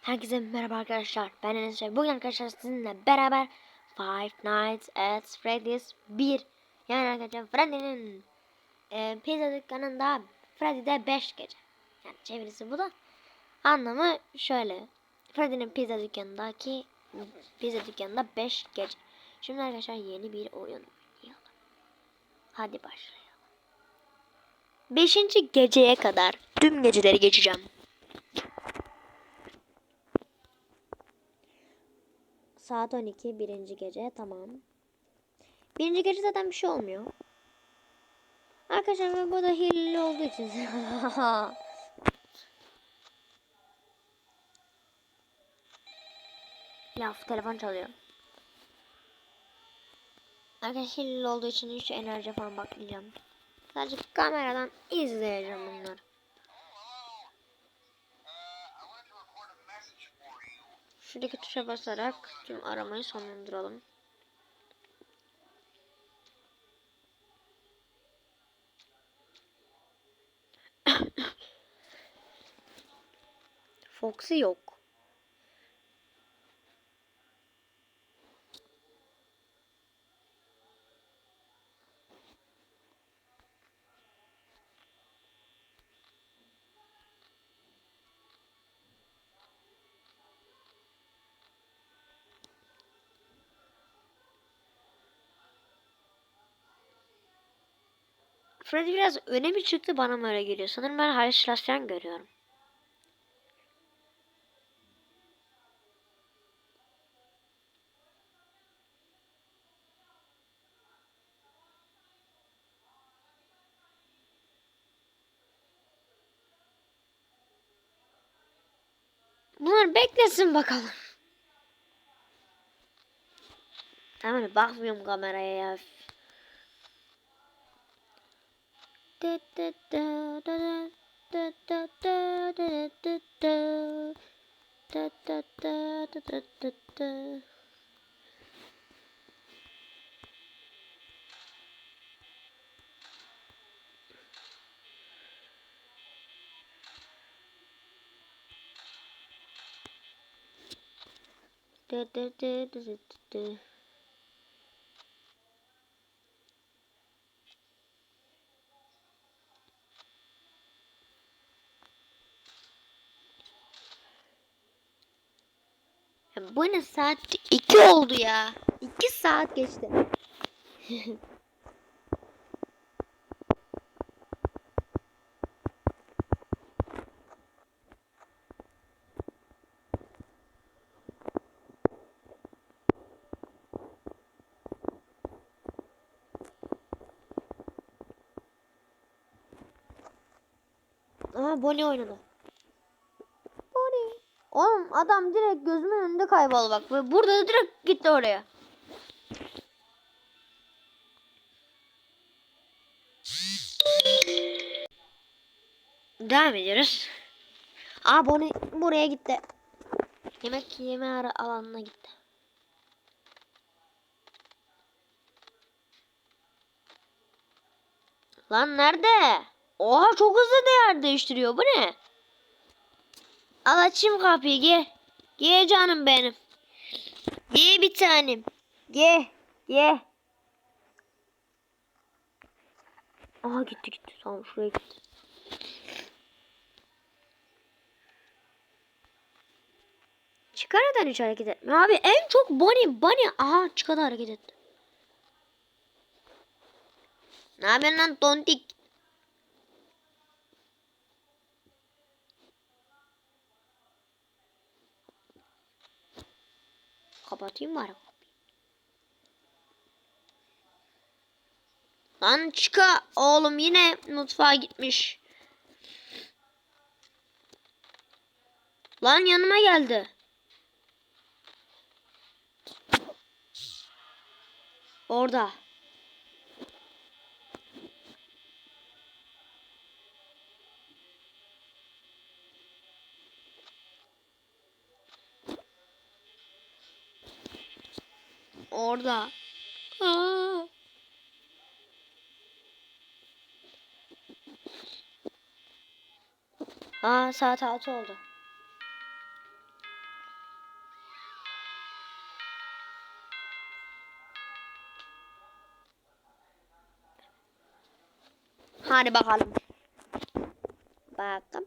Herkese merhaba arkadaşlar. Ben Enes. Bugün arkadaşlar sizinle beraber Five Nights at Freddy's 1 yani arkadaşlar Freddy'nin e, pizza dükkanında Freddy'de 5 gece. Yani çevirisi bu da. Anlamı şöyle. Freddy'nin pizza dükkanındaki pizza dükkanında 5 gece. Şimdi arkadaşlar yeni bir oyun oynayalım. Hadi başlayalım. 5. geceye kadar tüm geceleri geçeceğim. Saat 12 birinci gece tamam. Birinci gece zaten bir şey olmuyor. Arkadaşlar ben burada hileli olduğu için. Laf telefon çalıyor. Arkadaşlar hileli olduğu için hiç enerji falan bakmayacağım. Sadece kameradan izleyeceğim bunları. Şuradaki tuşa basarak tüm aramayı sonlandıralım. Foxy yok. Freddy biraz öne mi çıktı bana mı öyle geliyor? Sanırım ben halüsinasyon görüyorum. Bunlar beklesin bakalım. Tamam bakmıyorum kameraya ya. Da da da da da da bu ne saat 2 oldu ya. 2 saat geçti. Aa Bonnie oynadı. Adam direkt gözümün önünde kayboldu bak. Ve burada da direkt gitti oraya. Devam ediyoruz. Aa buraya gitti. Yemek yeme ara alanına gitti. Lan nerede? Oha çok hızlı değer değiştiriyor. Bu ne? Al açayım kapıyı gel. Gel canım benim. Gel bir tanem. Gel. Gel. Aha gitti gitti. Tamam şuraya gitti. Çıkar neden hiç hareket etmiyor? Abi en çok Bonnie Bonnie. Aha çıkardı hareket etti. Ne yapıyorsun lan tontik? Kapatayım kapıyı. Lan çıka oğlum yine mutfağa gitmiş. Lan yanıma geldi. Orada. orada. Aa. Aa saat 6 oldu. Hadi bakalım. Bakın.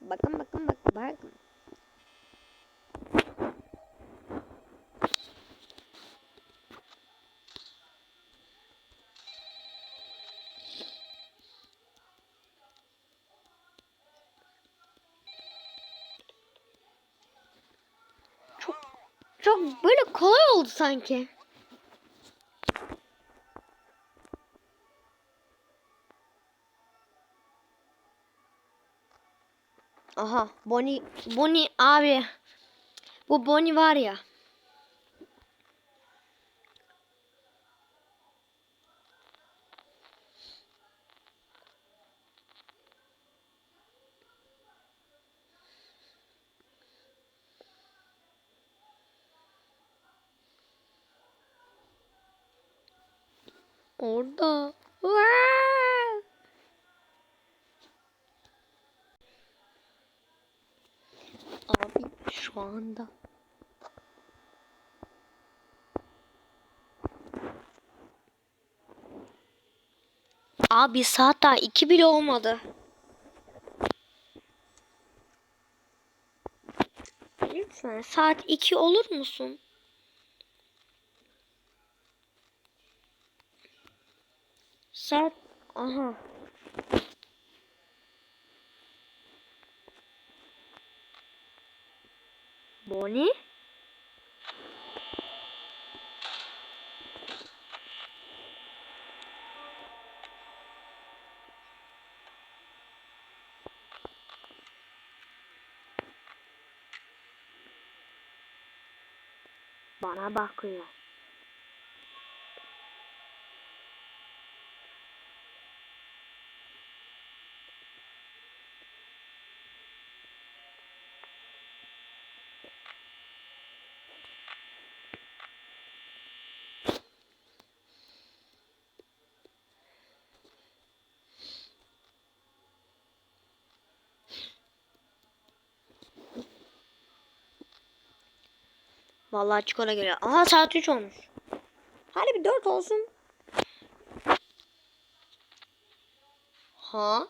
Bakın bakın bakın bakın. Sanki. Aha Bonnie Bonnie abi. Bu Bonnie var ya. Orada. Vaa! Abi şu anda. Abi saat daha iki bile olmadı. Lütfen saat iki olur musun? Saat aha. Bonnie? Bana bakıyor. Vallahi çikolata geliyor. Aha saat 3 olmuş. Hadi bir 4 olsun. Ha?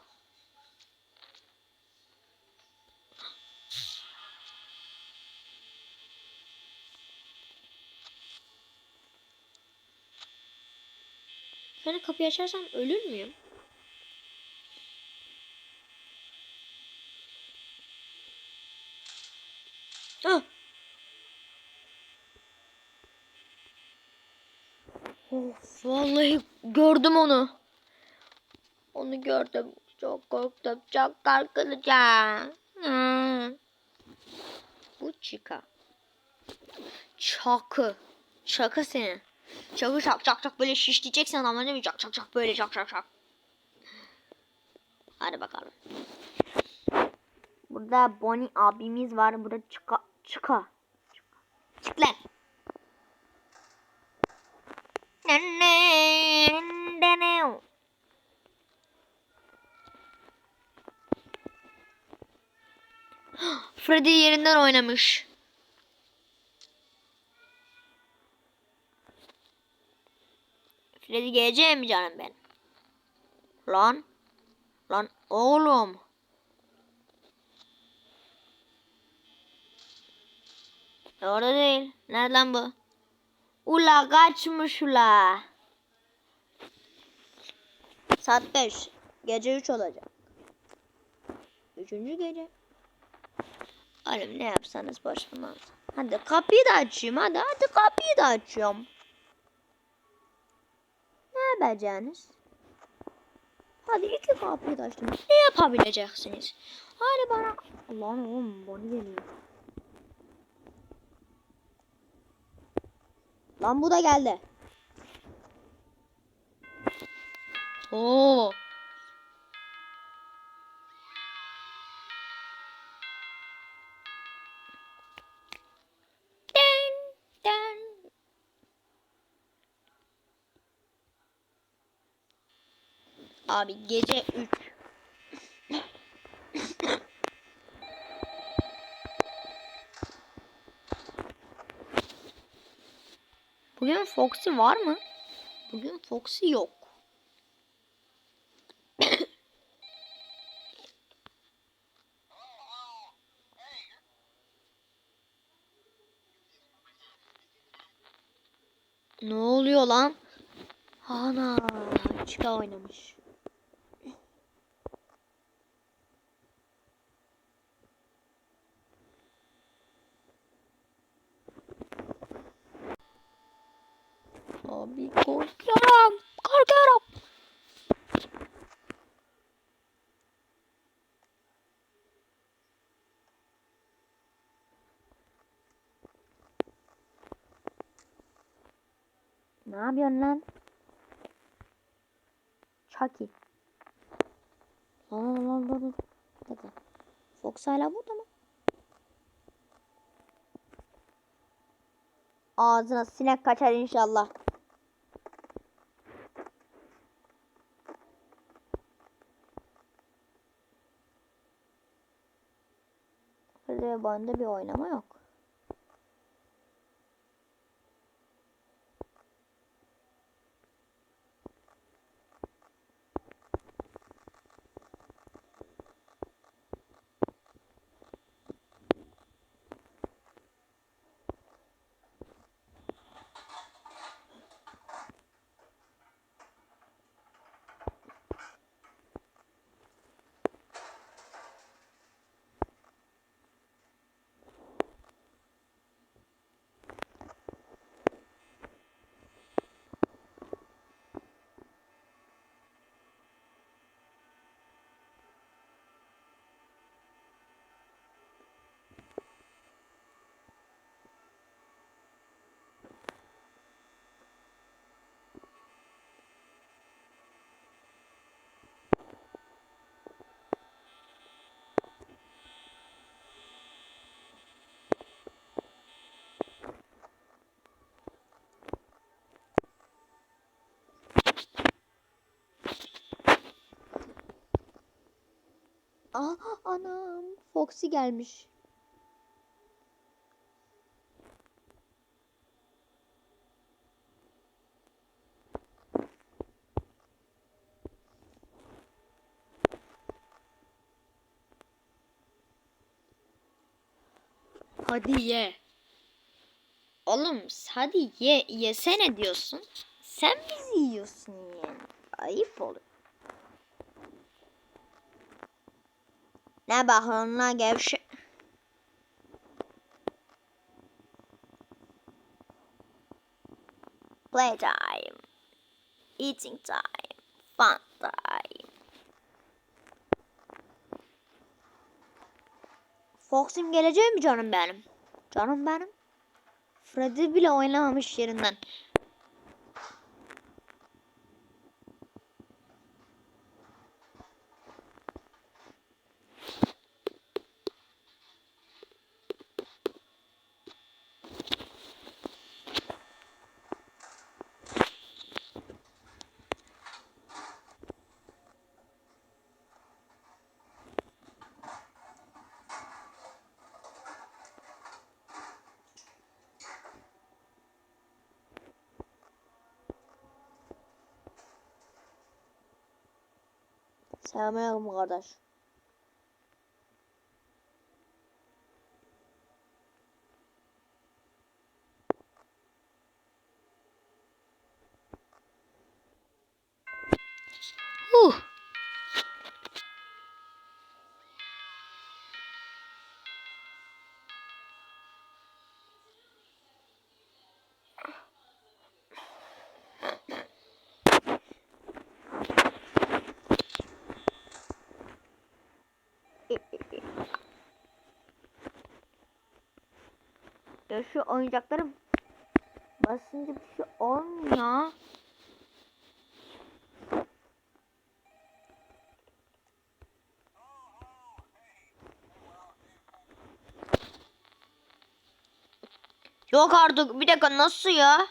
Ben kapıyı açarsam ölür müyüm? Ah! Of vallahi gördüm onu. Onu gördüm. Çok korktum. Çok korkulacağım. Hmm. Bu Chica. Çakı. Çakı seni. Çakı çak çak çak böyle şişleyeceksin adamları değil mi? Çak çak çak böyle çak çak çak. Hadi bakalım. Burada Bonnie abimiz var. Burada Chica. Chica. Çık lan. Freddy yerinden oynamış. Freddy gelecek mi canım ben? Lan. Lan oğlum. Orada değil. Nereden bu? Ula kaçmış ula. Saat 5. Gece 3 olacak. Üçüncü gece. Oğlum ne yapsanız boş olmaz. Hadi kapıyı da açayım. Hadi hadi kapıyı da açıyorum. Ne yapacaksınız? Hadi iki kapıyı da açtım. Ne yapabileceksiniz? Hadi bana. Allah'ım oğlum bana geliyor. Lan bu da geldi. Oo. Abi gece 3. Bugün Foxy var mı? Bugün Foxy yok. ne oluyor lan? Ana, çıka oynamış. Ne yapıyorsun lan? Chucky. Lan lan lan lan dakika. Fox hala burada mı? Ağzına sinek kaçar inşallah. Böyle bende bir oynama yok. Aa, anam. Foxy gelmiş. Hadi ye. Oğlum hadi ye yesene diyorsun. Sen bizi yiyorsun yani. Ayıp oluyor. Ne lan gevşek? Playtime. Eating time. Fun time. Fox'im geleceği mi canım benim? Canım benim. Freddy bile oynamamış yerinden. Selamünaleyküm kardeş. Ya şu oyuncakları basınca bir şey olmuyor. Yok artık bir dakika nasıl ya?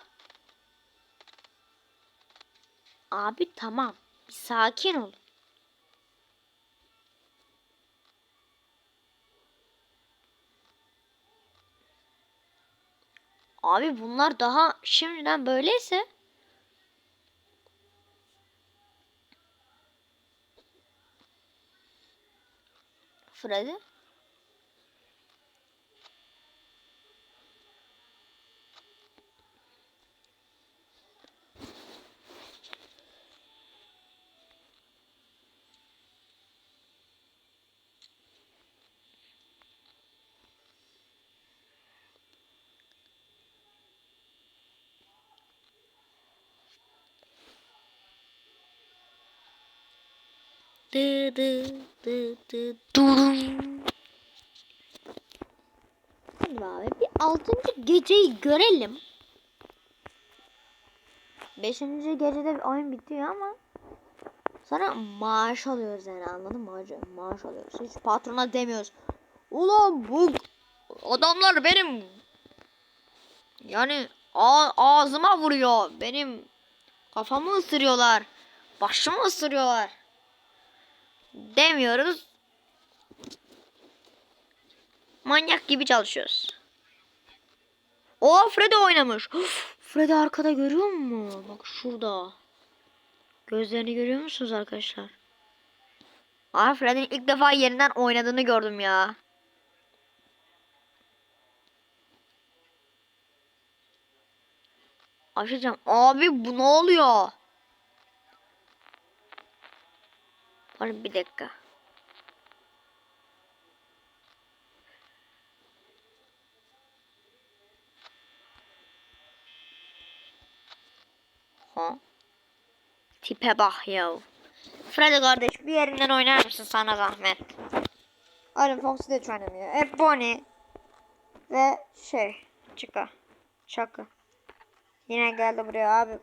Abi tamam bir sakin ol. Abi bunlar daha şimdiden böyleyse. Freddy Dı dı durum. Hadi abi bir altıncı geceyi görelim. Beşinci gecede bir oyun bitiyor ama sonra maaş alıyoruz yani anladın mı hacı? Maaş alıyoruz. Hiç patrona demiyoruz. Ulan bu adamlar benim yani ağzıma vuruyor. Benim kafamı ısırıyorlar. Başımı ısırıyorlar. Demiyoruz. Manyak gibi çalışıyoruz. O Freddy oynamış. Freddy arkada görüyor musun? Bak şurada. Gözlerini görüyor musunuz arkadaşlar? Aa Freddy'nin ilk defa yerinden oynadığını gördüm ya. Açacağım. Abi bu ne oluyor? Bana bir dakika. Ha. Tipe bak ya. Freddy kardeş bir yerinden oynar mısın sana zahmet? Oğlum Foxy de hiç oynamıyor. Hep Bonnie. Ve şey. Çıka. Çakı. Yine geldi buraya abi.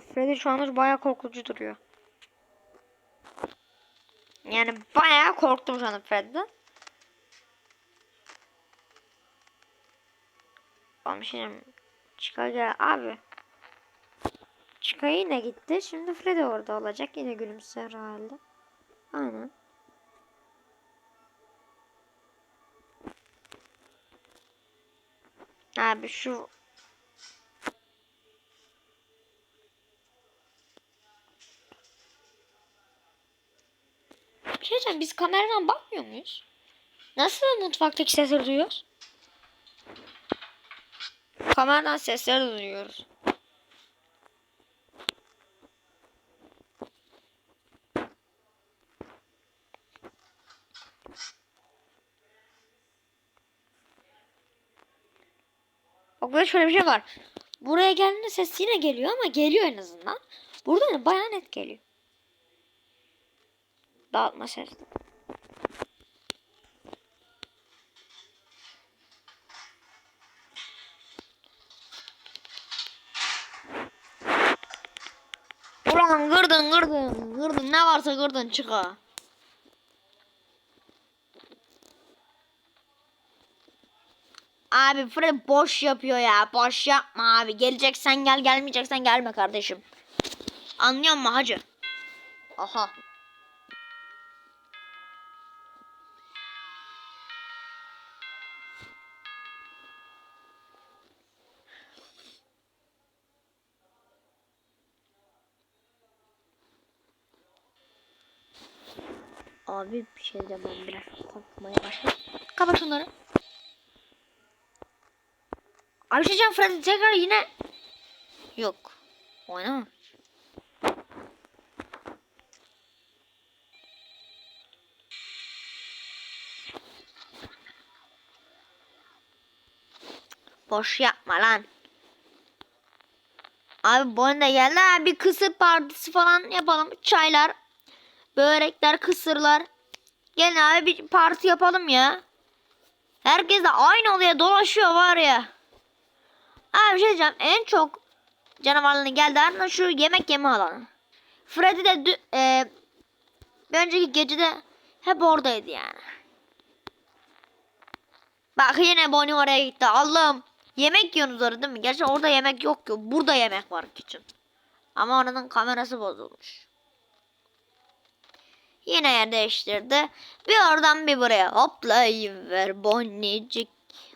Freddy şu anda bayağı korkutucu duruyor. Yani bayağı korktum şu anda Freddy'den. Şey diyeyim. Çıkar abi. Çıkar yine gitti. Şimdi Freddy orada olacak. Yine gülümser halde. Aynen. Abi şu Bir şey diyeceğim, biz kameradan bakmıyor muyuz? Nasıl mutfaktaki sesleri duyuyoruz? Kameradan sesleri duyuyoruz. Bak burada şöyle bir şey var. Buraya geldiğinde ses yine geliyor ama geliyor en azından. Burada da bayağı net geliyor. Dağıtma ses. Ulan kırdın kırdın kırdın ne varsa kırdın çıka. Abi Fred boş yapıyor ya boş yapma abi geleceksen gel gelmeyeceksen gelme kardeşim. Anlıyor musun hacı? Aha. Abi bir şey de ben biraz korkmaya başladım. Kapat şunları. Abi şey diyeceğim, Freddy tekrar yine yok. Oynama. Boş yapma lan. Abi bu oyunda geldi bir kısır partisi falan yapalım. Çaylar, börekler, kısırlar. Gelin abi bir parti yapalım ya. Herkes de aynı odaya dolaşıyor var ya. Abi bir şey diyeceğim. En çok canavarların geldi ardından şu yemek yeme alanı. Freddy de e, bir önceki gecede hep oradaydı yani. Bak yine Bonnie oraya gitti. Allah'ım. Yemek yiyorsunuz orada değil mi? Gerçi orada yemek yok ki. Burada yemek var için. Ama oranın kamerası bozulmuş. Yine yer değiştirdi. Bir oradan bir buraya. Hoplayıver Bonnicik.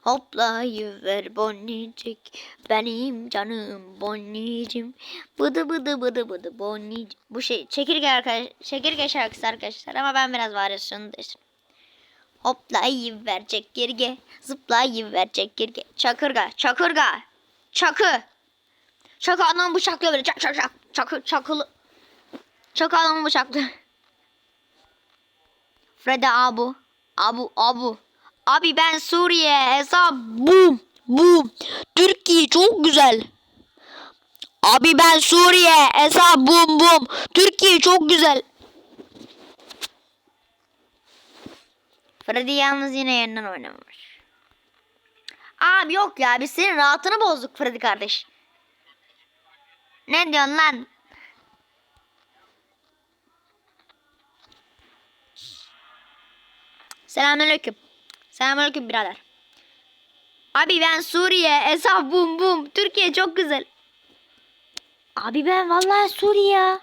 Hoplayıver Bonnicik. Benim canım Bonnicim. Bıdı bıdı bıdı bıdı Bonnicik. Bu şey çekirge arkadaş, çekirge şarkısı arkadaşlar ama ben biraz varyasyonu değiştirdim. Hoplayıver çekirge. Zıplayıver çekirge. Çakırga, çakırga. Çakı. Çakı adamı bıçaklıyor böyle. Çak çak çak. Çakı, çakılı. Çakı adamı bıçaklıyor. Freddy abu. Abu abu. Abi ben Suriye hesap bum bum. Türkiye çok güzel. Abi ben Suriye hesap bum bum. Türkiye çok güzel. Freddy yalnız yine yerinden oynamamış. Abi yok ya biz senin rahatını bozduk Freddy kardeş. Ne diyorsun lan? Selamünaleyküm. Selamünaleyküm birader. Abi ben Suriye. Esaf bum bum. Türkiye çok güzel. Abi ben vallahi Suriye.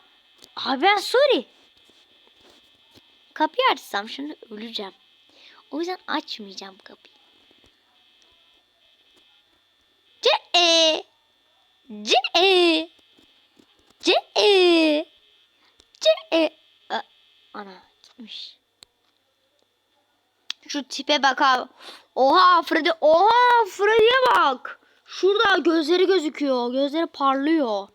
Abi ben Suri. Kapıyı açsam şimdi öleceğim. O yüzden açmayacağım kapıyı. C E C E C E C E Ana gitmiş. Şu tipe bak abi. Oha Freddy. Oha Freddy'ye bak. Şurada gözleri gözüküyor. Gözleri parlıyor.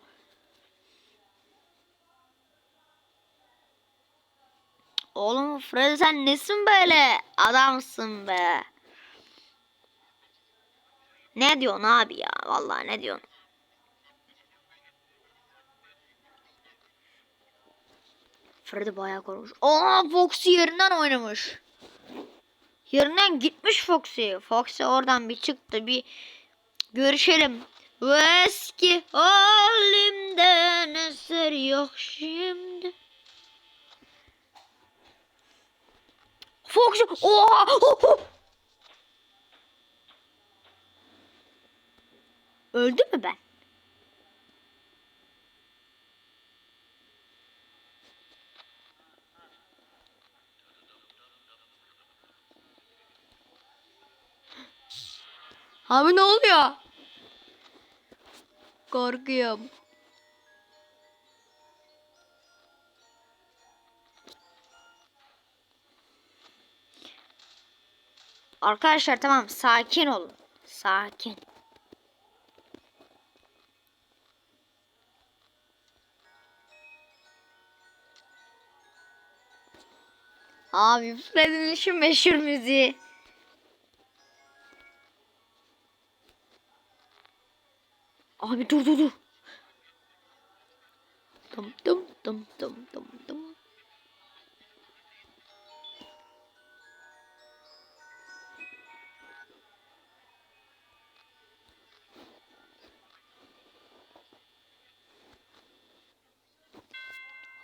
Oğlum Freddy sen nesin böyle? Adamsın be. Ne diyorsun abi ya? Vallahi ne diyorsun? Freddy bayağı korkmuş. Aa Foxy yerinden oynamış. Yerinden gitmiş Foxy. Foxy oradan bir çıktı bir görüşelim. Bu eski halimden eser yok şimdi. Foxy oha Öldü mü ben? Abi ne oluyor? Korkuyorum. Arkadaşlar tamam sakin olun. Sakin. Abi Freddy'nin şu meşhur müziği. Abi dur dur dur. Dım dım dım dım dım dım.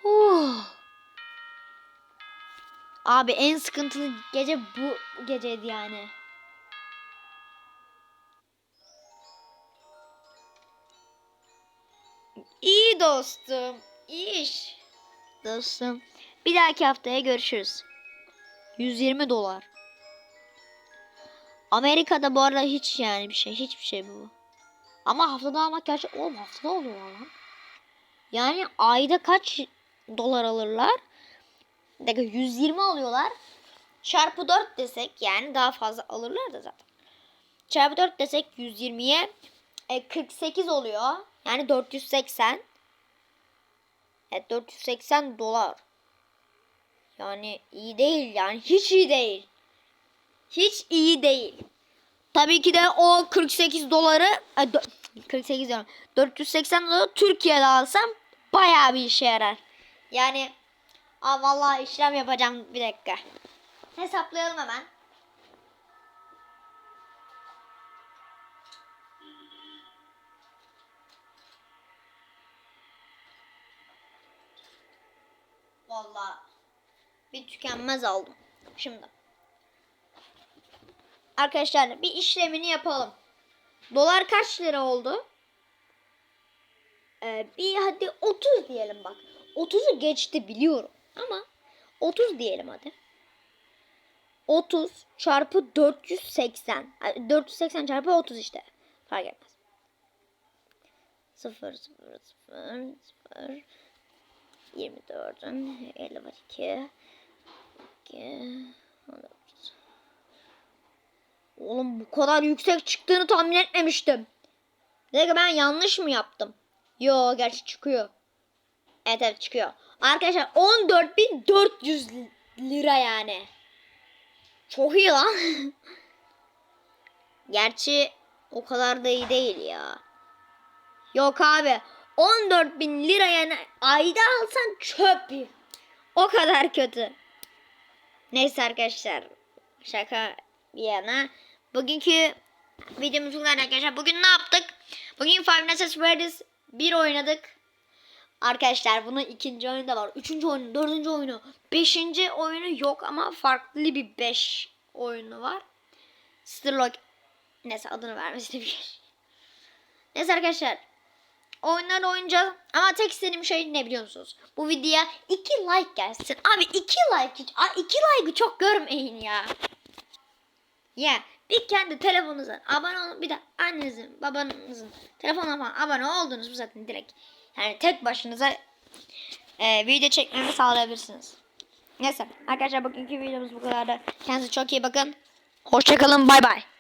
Oh. Abi en sıkıntılı gece bu geceydi yani. Dostum. İyi iş. Dostum. Bir dahaki haftaya görüşürüz. 120 dolar. Amerika'da bu arada hiç yani bir şey. Hiçbir şey bu. Ama haftada almak gerçek. Oğlum haftada oluyor lan. Yani ayda kaç dolar alırlar? Dakika 120 alıyorlar. Çarpı 4 desek yani daha fazla alırlar da zaten. Çarpı 4 desek 120'ye e, 48 oluyor. Yani 480. Evet 480 dolar. Yani iyi değil yani hiç iyi değil. Hiç iyi değil. Tabii ki de o 48 doları ay, dö- 48 diyorum. 480 doları Türkiye'de alsam bayağı bir işe yarar. Yani aa, vallahi işlem yapacağım bir dakika. Hesaplayalım hemen. Vallahi bir tükenmez aldım. Şimdi. Arkadaşlar bir işlemini yapalım. Dolar kaç lira oldu? Ee, bir hadi 30 diyelim bak. 30'u geçti biliyorum ama 30 diyelim hadi. 30 çarpı 480. Yani 480 çarpı 30 işte. Fark etmez. 0 0 0 0 24'ün 50 var 2 2 14 Oğlum bu kadar yüksek çıktığını tahmin etmemiştim. Dakika ben yanlış mı yaptım? Yo gerçi çıkıyor. Evet evet çıkıyor. Arkadaşlar 14.400 lira yani. Çok iyi lan. Gerçi o kadar da iyi değil ya. Yok abi 14 bin lira yani ayda alsan çöp. O kadar kötü. Neyse arkadaşlar şaka bir yana. Bugünkü videomuz bu kadar arkadaşlar. Bugün ne yaptık? Bugün Five Nights at Freddy's 1 oynadık. Arkadaşlar bunun ikinci oyunu da var. Üçüncü oyunu, dördüncü oyunu, beşinci oyunu yok ama farklı bir beş oyunu var. Starlock neyse adını vermesi bir. Neyse arkadaşlar oyunları oynayacağız ama tek istediğim şey ne biliyor musunuz? Bu videoya 2 like gelsin. Abi 2 like hiç 2 like'ı çok görmeyin ya. Ya bir kendi telefonunuzdan abone olun bir de annenizin babanızın telefonuna falan abone oldunuz mu zaten direkt. Yani tek başınıza e, video çekmemi sağlayabilirsiniz. Neyse arkadaşlar bugünkü videomuz bu kadar. Kendinize çok iyi bakın. Hoşçakalın bay bay.